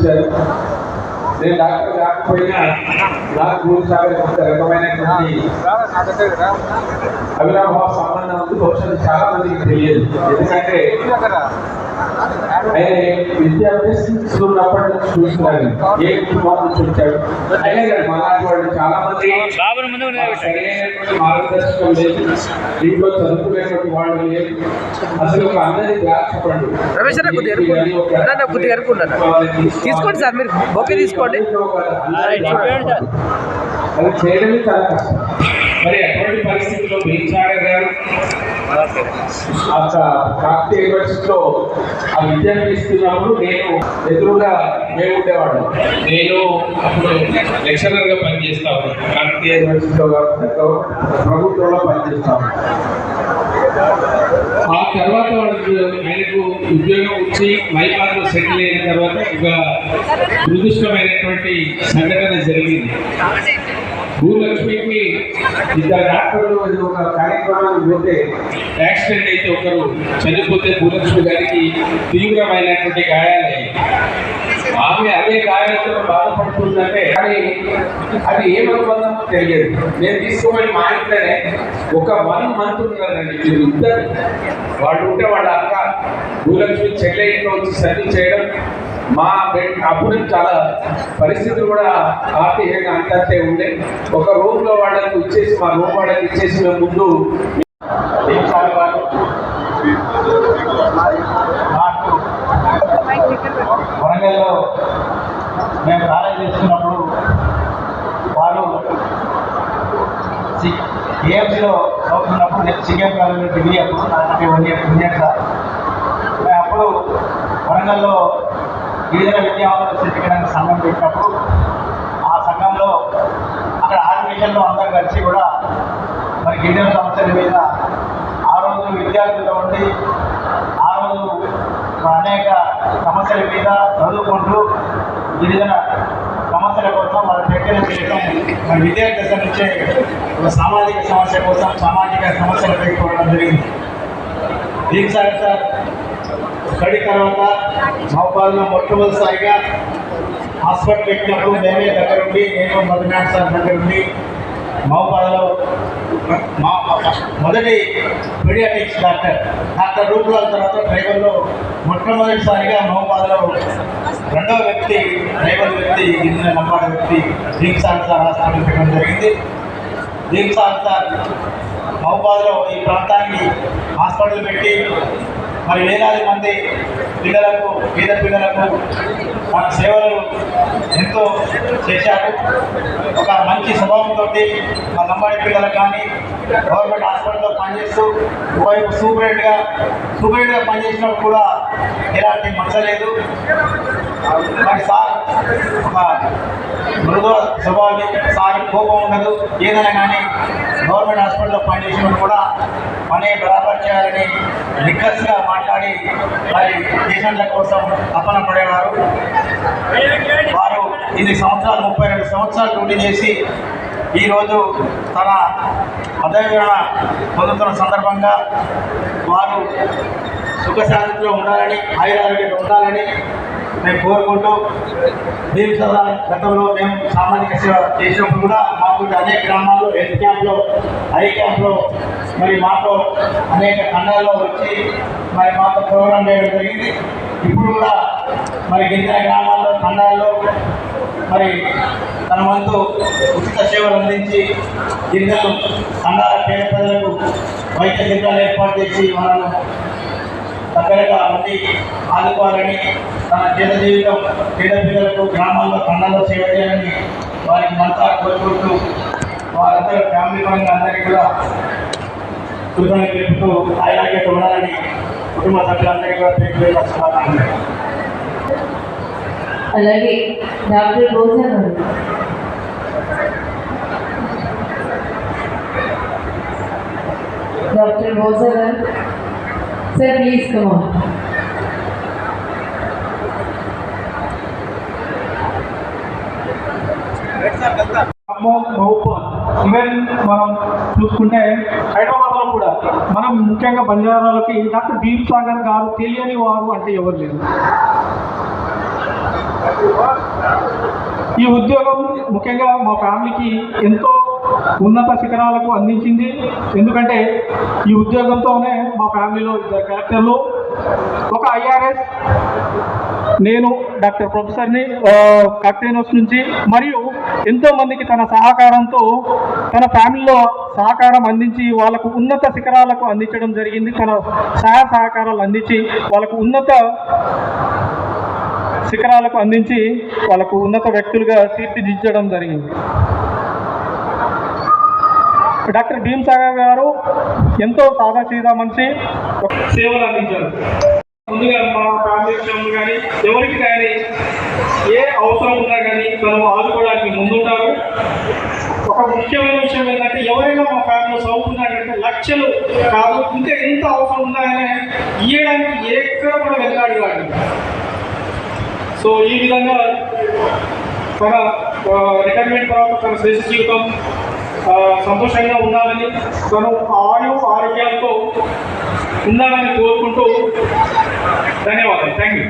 చూశారు. నేను డాక్టర్ కాకపోయినా నాకు గురించి కొంత రకమైనటువంటి అవినాభావ సంబంధం ఉంది. బహుశా చాలా మందికి తెలియదు. ఎందుకంటే ఆయన విద్య అభ్యసిస్తున్నప్పటి నుంచి చూస్తున్నాను ఏ కుటుంబం నుంచి వచ్చాడు అయినా కానీ మాలాంటి వాళ్ళు చాలా మంది సరైనటువంటి మార్గదర్శకం లేదు. దీంట్లో చదువుకునేటువంటి వాళ్ళు లేదు అసలు ఒక అందరి ద్రాక్ష పండు రమేష్ అన్న కొద్దిగా ఎరుపు. అన్న కొద్దిగా ఎరుపు ఉండు అన్న. తీసుకోండి సార్ మీరు బొకే తీసుకోండి. అది చేయడమే చాలా కష్టం. మరి అటువంటి పరిస్థితుల్లో బీచాగర్ గారు కాకతీయ యూనివర్సిటీలో ఆ విద్యను ఇస్తున్నప్పుడు నేను ఎదురుగా మేము ఉండేవాడు నేను అప్పుడు లెక్చరర్గా పనిచేస్తా ఉన్నాను. కాకతీయ యూనివర్సిటీలో ప్రభుత్వంలో పనిచేస్తా ఆ తర్వాత వాళ్ళకి ఆయనకు ఉద్యోగం వచ్చి మైపాల్లో సెటిల్ అయిన తర్వాత ఒక దురదృష్టమైనటువంటి సంఘటన జరిగింది. భూలక్ష్మికి ఇద్దరు డాక్టర్లు ఒక కార్యక్రమానికి పోతే యాక్సిడెంట్ అయితే ఒకరు చనిపోతే భూలక్ష్మి గారికి తీవ్రమైనటువంటి గాయాలయ్యాయి. ఆమె అదే గాయాలతో బాధపడుతుందంటే కానీ అది ఏ అనుబంధమో తెలియదు. నేను తీసుకోమని మా ఇంట్లోనే ఒక వన్ మంత్ ఉన్నారండి. మీరు ఇద్దరు వాళ్ళు ఉంటే వాళ్ళ అక్క భూలక్ష్మి చెల్లె ఇంట్లో వచ్చి సర్వీస్ చేయడం మా అప్పుడు చాలా పరిస్థితులు కూడా ఆర్థికంగా అంతే ఉండే. ఒక రూమ్లో వాళ్ళకి ఇచ్చేసి మా రూమ్ వాళ్ళకి ఇచ్చేసిన ముందు వరంగల్లో మేము కాలేజ్ చేస్తున్నప్పుడు వారు ఏఎంసీలో చదువుతున్నప్పుడు నేను సిఎం కాలేజీలో డిగ్రీ అప్పుడు నాకు వన్ ఇయర్ మేము అప్పుడు వరంగల్లో గిరిజన విద్యావంతుల సర్టిఫికేట్ సంఘం పెట్టినప్పుడు ఆ సంఘంలో అక్కడ ఆర్గనైజేషన్లో అందరూ కలిసి కూడా మరి గిరిజన సమస్యల మీద ఆ రోజు విద్యార్థులు ఉండి ఆ రోజు అనేక సమస్యల మీద చదువుకుంటూ గిరిజన సమస్యల కోసం వాళ్ళ ప్రయత్నం చేయడం మరి విద్యార్థి దశ నుంచే ఒక సామాజిక సమస్య కోసం సామాజిక సమస్యలు పెట్టుకోవడం జరిగింది. దీనికి సార్ సార్? స్టడీ తర్వాత మహబాద్లో మొట్టమొదటిసారిగా హాస్పిటల్ పెట్టినప్పుడు మేమే దగ్గరుండి నేను మధునాథ్ సార్ దగ్గరుండి మహబాద్లో మా మొదటి పీడియాటిక్స్ డాక్టర్ డాక్టర్ రూపులాల్ తర్వాత డ్రైవర్లో మొట్టమొదటిసారిగా మహబాద్లో రెండవ వ్యక్తి డ్రైవర్ వ్యక్తి గిరిజన నమ్మాడ వ్యక్తి దీక్ సార్ హాస్పిటల్ పెట్టడం జరిగింది. దీక్ సార్ సార్ మహబాద్లో ఈ ప్రాంతానికి హాస్పిటల్ పెట్టి మరి వేలాది మంది పిల్లలకు పేద పిల్లలకు మన సేవలు ఎంతో చేశారు. ఒక మంచి స్వభావంతో మా లంబాడి పిల్లలకు కానీ గవర్నమెంట్ హాస్పిటల్లో పనిచేస్తూ ఒకవైపు సూపరేట్గా సూపరింటెంట్గా పనిచేసినప్పుడు కూడా ఎలాంటి మచ్చలేదు మరి సార్ ఒక మృదు స్వభావం సార్ కోపం ఉండదు ఏదైనా కానీ గవర్నమెంట్ హాస్పిటల్లో పనిచేసిన కూడా పని బరాబర్ చేయాలని రిక్వెస్ట్గా మాట్లాడి మరి పేషెంట్ల కోసం తపన పడేవారు వారు ఇన్ని సంవత్సరాలు ముప్పై రెండు సంవత్సరాలు డ్యూటీ చేసి ఈరోజు తన పదవిరమణ పొందుతున్న సందర్భంగా వారు సుఖశాంతిలో ఉండాలని ఆయురారోగ్యంగా ఉండాలని మేము కోరుకుంటూ దీని సదా గతంలో మేము సామాజిక సేవ చేసినప్పుడు కూడా మాకు అనేక గ్రామాల్లో హెల్త్ క్యాంప్లో ఐ క్యాంప్లో మరి మాతో అనేక ఖండాల్లో వచ్చి మరి మాతో ప్రోగ్రాం చేయడం జరిగింది. ఇప్పుడు కూడా మరి గిరిజన గ్రామాల్లో ఖండాల్లో మరి తన వంతు ఉచిత సేవలు అందించి గిరిజనులు ఖండాల పేద ప్రజలకు వైద్య శిబిరాలు ఏర్పాటు చేసి మనల్ని దగ్గరగా ఉండి ఆదుకోవాలని తన జన జీవితం పేద గ్రామాల్లో ఖండాల్లో సేవ చేయాలని వారికి మంతా కోరుకుంటూ వారందరూ ఫ్యామిలీ పరంగా అందరికీ కూడా కృతజ్ఞత తెలుపుతూ ఆయనకే ఉండాలని కుటుంబ సభ్యులందరికీ కూడా పేరు పేరు అలాగే డాక్టర్ రోజా గారు. డాక్టర్ రోజా గారు. Sir, please come on. Even మనం చూసుకుంటే హైదరాబాద్లో కూడా మనం ముఖ్యంగా బంజారాలకి డాక్టర్ దీప్ సాగర్ గారు తెలియని వారు అంటే ఎవరు లేరు ఈ ఉద్యోగం ముఖ్యంగా మా ఫ్యామిలీకి ఎంతో ఉన్నత శిఖరాలకు అందించింది. ఎందుకంటే ఈ ఉద్యోగంతోనే మా ఫ్యామిలీలో ఇద్దరు కలెక్టర్లు ఒక ఐఆర్ఎస్ నేను డాక్టర్ ప్రొఫెసర్ని కక్టైనోస్ నుంచి. మరియు ఎంతో మందికి తన సహకారంతో తన ఫ్యామిలీలో సహకారం అందించి వాళ్ళకు ఉన్నత శిఖరాలకు అందించడం జరిగింది. తన సహాయ సహకారాలు అందించి వాళ్ళకు ఉన్నత శిఖరాలకు అందించి వాళ్ళకు ఉన్నత వ్యక్తులుగా తీర్చిదిద్దడం జరిగింది. డాక్టర్ భీమ్ సాగర్ గారు ఎంతో సాదాసీదా మనిషి. సేవలు అందించారు. ముందుగా మా ఫ్యామిలీ కానీ ఎవరికి కానీ ఏ అవసరం ఉన్నా కానీ తను ఆదుకోవడానికి ముందుంటారు. ఒక ముఖ్యమైన విషయం ఏంటంటే ఎవరైనా మా ఫ్యామిలీలో చదువుతున్నారంటే లక్షలు కాదు ఇంకా ఎంత అవసరం ఉన్నాయని ఇవ్వడానికి ఎక్కడ కూడా వెళ్ళాడు కాదు. సో ఈ విధంగా తన రిటైర్మెంట్ తర్వాత తన శ్రేష్ఠ జీవితం సంతోషంగా ఉండాలని తను ఆయు ఆరోగ్యాలతో ఉండాలని కోరుకుంటూ ధన్యవాదాలు. Thank you